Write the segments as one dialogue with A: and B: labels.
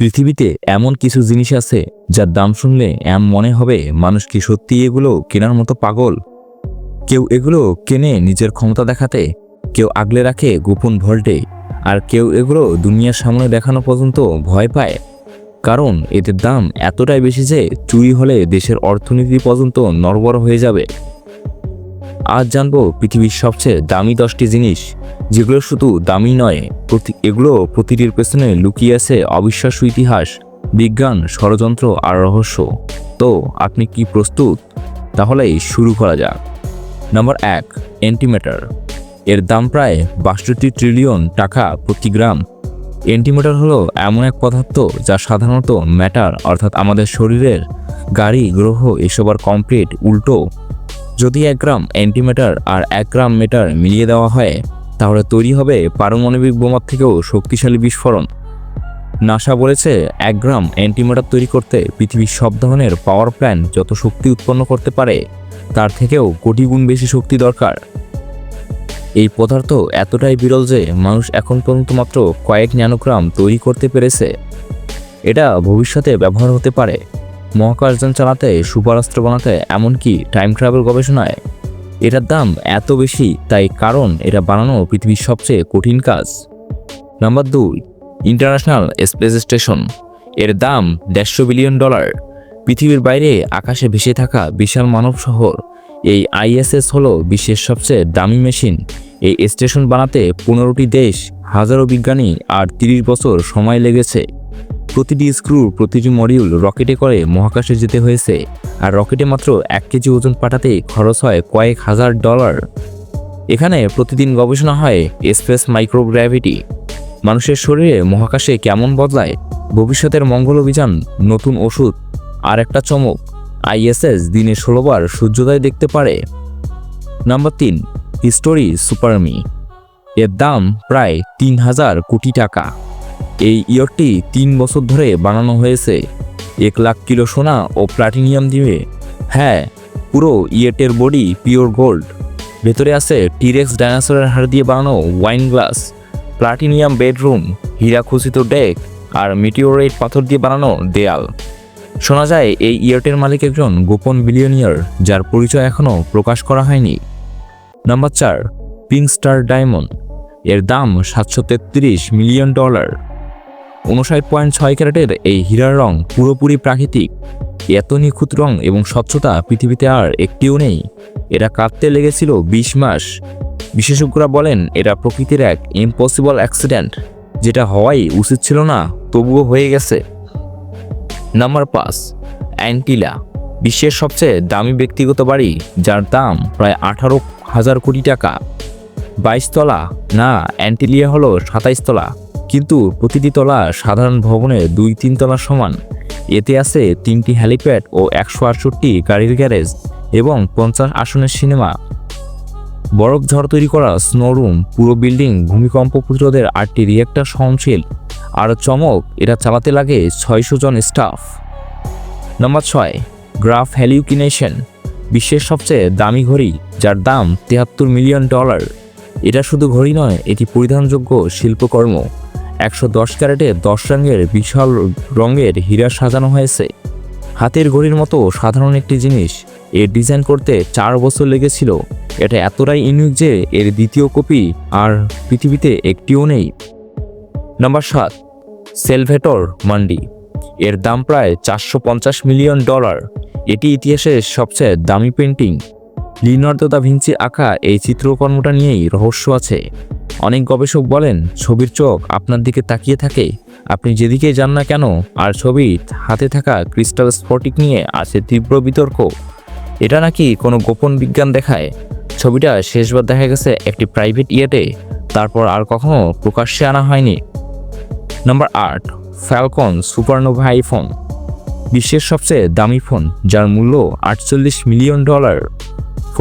A: পৃথিবীতে এমন কিছু জিনিস আছে যার দাম শুনলে এম মনে হবে মানুষ কি সত্যি এগুলো কেনার মতো পাগল? কেউ এগুলো কেনে নিজের ক্ষমতা দেখাতে, কেউ আগলে রাখে গোপন ভল্টে, আর কেউ এগুলো দুনিয়ার সামনে দেখানো পর্যন্ত ভয় পায়। কারণ এদের দাম এতটাই বেশি যে চুরি হলে দেশের অর্থনীতি পর্যন্ত নড়বড় হয়ে যাবে। আজ জানব পৃথিবীর সবচেয়ে দামি দশটি জিনিস, যেগুলো শুধু দামি নয়, প্রতি এগুলো প্রতিটির পেছনে লুকিয়ে আছে অবিশ্বাস্য ইতিহাস, বিজ্ঞান, ষড়যন্ত্র আর রহস্য। তো, আপনি কি প্রস্তুত? তাহলেই শুরু করা যাক। নম্বর এক, এন্টিমিটার। এর দাম প্রায় বাষট্টি ট্রিলিয়ন টাকা প্রতি গ্রাম। এন্টিমিটার হলো এমন এক পদার্থ যা সাধারণত ম্যাটার, অর্থাৎ আমাদের শরীরের গাড়ি, গ্রহ, এসব আর কমপ্লিট উল্টো যদি এক গ্রাম অ্যান্টিমেটার আর এক গ্রাম মেটার মিলিয়ে দেওয়া হয়, তাহলে তৈরি হবে পারমাণবিক বোমার থেকেও শক্তিশালী বিস্ফোরণ। নাসা বলেছে, এক গ্রাম অ্যান্টিমেটার তৈরি করতে পৃথিবীর সব ধরনের পাওয়ার প্ল্যান্ট যত শক্তি উৎপন্ন করতে পারে, তার থেকেও কোটি গুণ বেশি শক্তি দরকার। এই পদার্থ এতটাই বিরল যে মানুষ এখন পর্যন্ত মাত্র কয়েক ন্যানোগ্রাম তৈরি করতে পেরেছে। এটা ভবিষ্যতে ব্যবহার হতে পারে। মহাকাশযান চালাতে, সুপারাস্ত্র বানাতে, এমনকি টাইম ট্রাভেল গবেষণায়। এটার দাম এত বেশি, তাই কারণ এটা বানানো পৃথিবীর সবচেয়ে কঠিন কাজ। নাম্বার দুই ইন্টারন্যাশনাল স্পেস স্টেশনের দাম দেড়শো বিলিয়ন ডলার। পৃথিবীর বাইরে আকাশে ভেসে থাকা বিশাল মানব শহর। এই আইএসএস হলো বিশ্বের সবচেয়ে দামি মেশিন। এই স্টেশন বানাতে পনেরোটি দেশ হাজারো বিজ্ঞানী আর তিরিশ বছর সময় লেগেছে। প্রতিটি স্ক্রু, প্রতিটি মডিউল রকেটে করে মহাকাশে যেতে হয়েছে। আর রকেটে মাত্র এক কেজি ওজন পাঠাতে খরচ হয় কয়েক হাজার ডলার। এখানে প্রতিদিন গবেষণা হয় স্পেস মাইক্রোগ্র্যাভিটি। মানুষের শরীরে মহাকাশে কেমন বদলায়, ভবিষ্যতের মঙ্গল অভিযান, নতুন ওষুধ, আর একটা চমক, আইএসএস দিনে ষোলোবার সূর্যোদয় দেখতে পারে। নাম্বার তিন, হিস্টোরি সুপারমি। এর দাম প্রায় তিন হাজার কোটি টাকা। এই ইয়রটি তিন বছর ধরে বানানো হয়েছে। এক লাখ কিলো সোনা ও প্লাটিনিয়াম দিয়ে। হ্যাঁ পুরো ইয়েটের বডি পিওর গোল্ড। ভেতরে আছে টিরেক্স ডাইনোসরের হাড় দিয়ে বানানো ওয়াইন গ্লাস, প্লাটিনিয়াম বেডরুম, হীরা খচিত ডেক আর মিটিওরেট পাথর দিয়ে বানানো দেয়াল। শোনা যায় এই ইয়েটের মালিক একজন গোপন বিলিয়নিয়ার যার পরিচয় এখনও প্রকাশ করা হয়নি। নাম্বার চার, পিঙ্ক স্টার ডায়মন্ড। এর দাম সাতশো তেত্রিশ মিলিয়ন ডলার। উনষাট পয়েন্ট ছয় ক্যারেটের এই হীরার রং পুরোপুরি প্রাকৃতিক। এত নিখুঁত রং এবং স্বচ্ছতা পৃথিবীতে আর একটিও নেই। এরা কাঁদতে লেগেছিল বিশ মাস। বিশেষজ্ঞরা বলেন এটা প্রকৃতির এক ইম্পসিবল অ্যাক্সিডেন্ট যেটা হওয়াই উচিত ছিল না, তবুও হয়ে গেছে। নাম্বার পাঁচ অ্যান্টিলা বিশ্বের সবচেয়ে দামি ব্যক্তিগত বাড়ি, যার দাম প্রায় আঠারো হাজার কোটি টাকা। বাইশ তলা? না, অ্যান্টিলিয়া হলো সাতাইশ তলা। কিন্তু প্রতিটি তলা সাধারণ ভবনের দুই তিন তলার সমান। এতে আছে তিনটি হ্যালিপ্যাড ও একশো আটষট্টি গাড়ির গ্যারেজ এবং পঞ্চাশ আসনের সিনেমা। বরফ ঝড় তৈরি করা স্নোরুম পুরো বিল্ডিং ভূমিকম্প প্রতিরোধের আটটি রিয়েক্টর সহনশীল। আর চমক, এটা চালাতে লাগে ছয়শো জন স্টাফ। নম্বর ছয়, গ্রাফ হ্যালিউকিনেশন। বিশ্বের সবচেয়ে দামি ঘড়ি, যার দাম তিয়াত্তর মিলিয়ন ডলার। এটা শুধু ঘড়ি নয়, এটি পরিধানযোগ্য শিল্পকর্ম। একশো দশ ক্যারেটে দশ রঙের বিশাল রঙের হীরা সাজানো হয়েছে। হাতের ঘড়ির মতো সাধারণ একটি জিনিস, এর ডিজাইন করতে চার বছর লেগেছিল। এটা এতটাই ইউনিক যে এর দ্বিতীয় কপি আর পৃথিবীতে একটিও নেই। নাম্বার সাত, সেলভেটর মান্ডি। এর দাম প্রায় চারশো পঞ্চাশ মিলিয়ন ডলার। এটি ইতিহাসের সবচেয়ে দামি পেন্টিং লিওনার্দো দা ভিঞ্চি আঁকা এই চিত্রকর্মটা নিয়েই রহস্য আছে। অনেক গবেষক বলেন, ছবির চোখ আপনার দিকে তাকিয়ে থাকে। আপনি যেদিকে যান না কেন, আর ছবির হাতে থাকা ক্রিস্টাল স্ফটিক নিয়ে আছে তীব্র বিতর্ক। এটা নাকি কোনো গোপন বিজ্ঞান দেখায়? ছবিটা শেষবার দেখা গেছে একটি প্রাইভেট ইয়েটে তারপর আর কখনো প্রকাশ্যে আনা হয়নি। নাম্বার আট, ফ্যালকন সুপারনোভা আইফোন। বিশ্বের সবচেয়ে দামি ফোন, যার মূল্য আটচল্লিশ মিলিয়ন ডলার।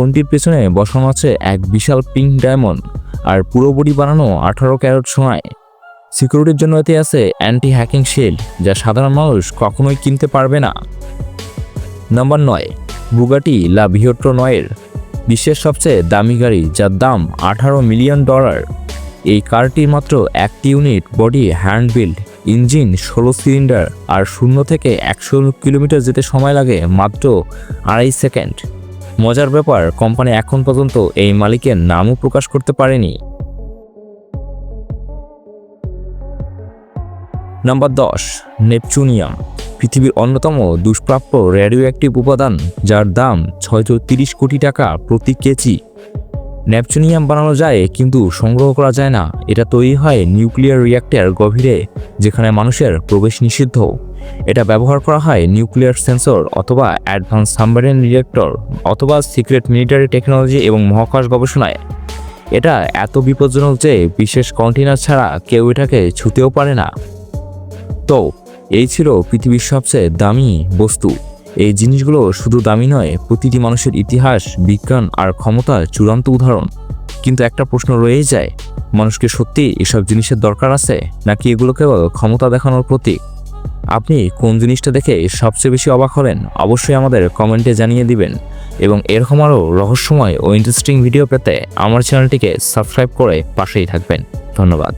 A: ফোনটির পেছনে বসানো আছে এক বিশাল পিঙ্ক ডায়মন্ড আর পুরো বডি বানানো আঠারো ক্যারেট সোনায়? সিকিউরিটির জন্য এতে আছে অ্যান্টি হ্যাকিং শিল্ড যা সাধারণ মানুষ কখনোই কিনতে পারবে না। নাম্বার নয় বুগাটি লা ভিওট্রো নয়ের। বিশ্বের সবচেয়ে দামি গাড়ি, যার দাম আঠারো মিলিয়ন ডলার। এই কারটির মাত্র একটি unit body hand build engine ষোলো সিলিন্ডার আর শূন্য থেকে একশো কিলোমিটার যেতে সময় লাগে, মাত্র আড়াই সেকেন্ড মজার ব্যাপার, কোম্পানি এখন পর্যন্ত এই মালিকের নামও প্রকাশ করতে পারেনি। নাম্বার দশ, নেপচুনিয়াম, পৃথিবীর অন্যতম দুষ্প্রাপ্য রেডিও অ্যাক্টিভ উপাদান, যার দাম ছয়শো কোটি টাকা প্রতি কেজি। ন্যাপচুনিয়াম বানানো যায়, কিন্তু সংগ্রহ করা যায় না। এটা তৈরি হয় নিউক্লিয়ার রিয়াক্টর গভীরে, যেখানে মানুষের প্রবেশ নিষিদ্ধ। এটা ব্যবহার করা হয় নিউক্লিয়ার সেন্সর অথবা অ্যাডভান্স সাবমেরিন রিয়েক্টর অথবা সিক্রেট মিলিটারি টেকনোলজি এবং মহাকাশ গবেষণায়। এটা এত বিপজ্জনক যে বিশেষ কন্টেনার ছাড়া কেউ এটাকে ছুতেও পারে না। তো, এই ছিল পৃথিবীর সবচেয়ে দামি বস্তু। এই জিনিসগুলো শুধু দামি নয়, প্রতিটি মানুষের ইতিহাস, বিজ্ঞান আর ক্ষমতার চূড়ান্ত উদাহরণ। কিন্তু একটা প্রশ্ন রয়েই যায়, মানুষকে সত্যি এসব জিনিসের দরকার আছে, নাকি এগুলো কেবল ক্ষমতা দেখানোর প্রতীক? আপনি কোন জিনিসটা দেখে সবচেয়ে বেশি অবাক হলেন, অবশ্যই আমাদের কমেন্টে জানিয়ে দিবেন। এবং এরকম আরও রহস্যময় ও ইন্টারেস্টিং ভিডিও পেতে আমার চ্যানেলটিকে সাবস্ক্রাইব করে পাশেই থাকবেন। ধন্যবাদ।